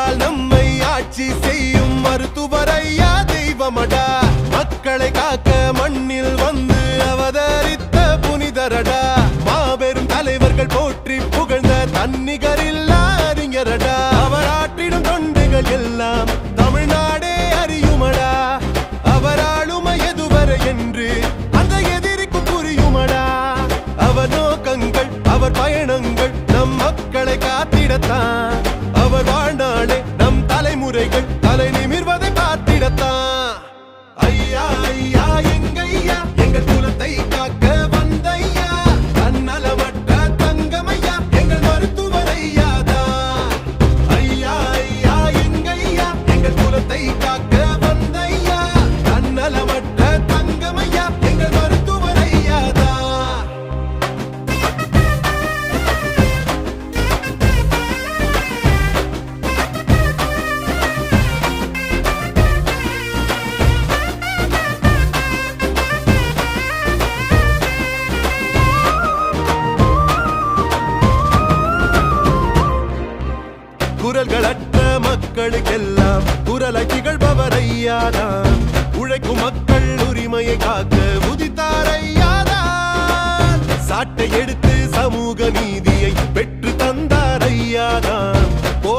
வாழ்ந்தால் நம்மை ஆட்சி செய்யும் மருத்துவர் ஐயா தெய்வமடா? மக்களை காக்க மண்ணில் வந்து அவதரித்த புனிதரடா? மாபெரும் தலைவர்கள் போற்றி புகழ்ந்த தன்னிகரில்லா அறிஞரடா? அவர் ஆற்றிடும் தொண்டுகள் எல்லாம் தமிழ்நாடே அறியுமடா? அவர் ஆளுமை எதுவரை என்று அந்த எதிரிக்கு புரியுமடா? அவர் நோக்கங்கள் அவர் பயணங்கள் நம் மக்களை காத்திடத்தான்.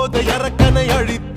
போத அரக்கனை அழித்து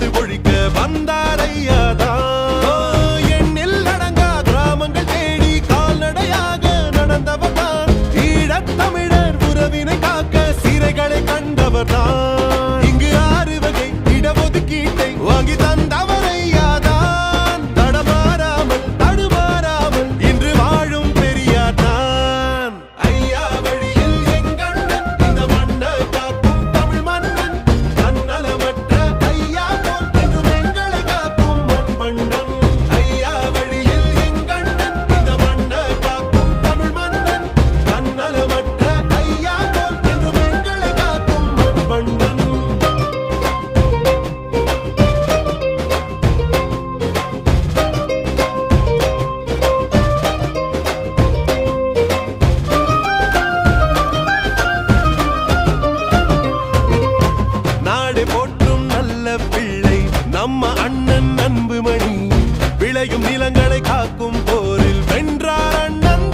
உயிர்களை காக்கும் போரில் வென்றார் அண்ணன்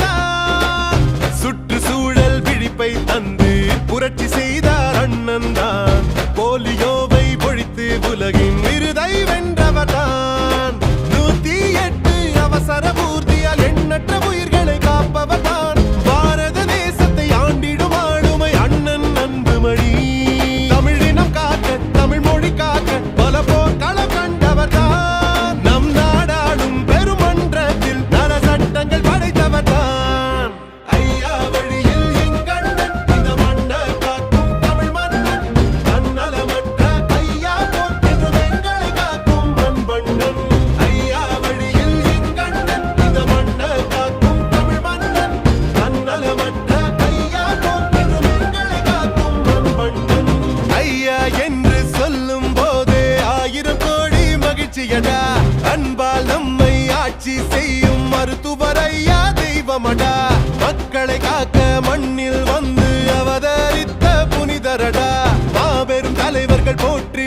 சுற்றுச்சூழல் விழிப்பை தந்து புரட்சி செய்ய ஆசிரியடா அன்பால் நம்மை ஆட்சி செய்யும் மருத்துவர் ஐயா தெய்வமடா? மக்களை காக்க மண்ணில் வந்து அவதரித்த புனிதரடா? மாபெரும் தலைவர்கள் போற்றி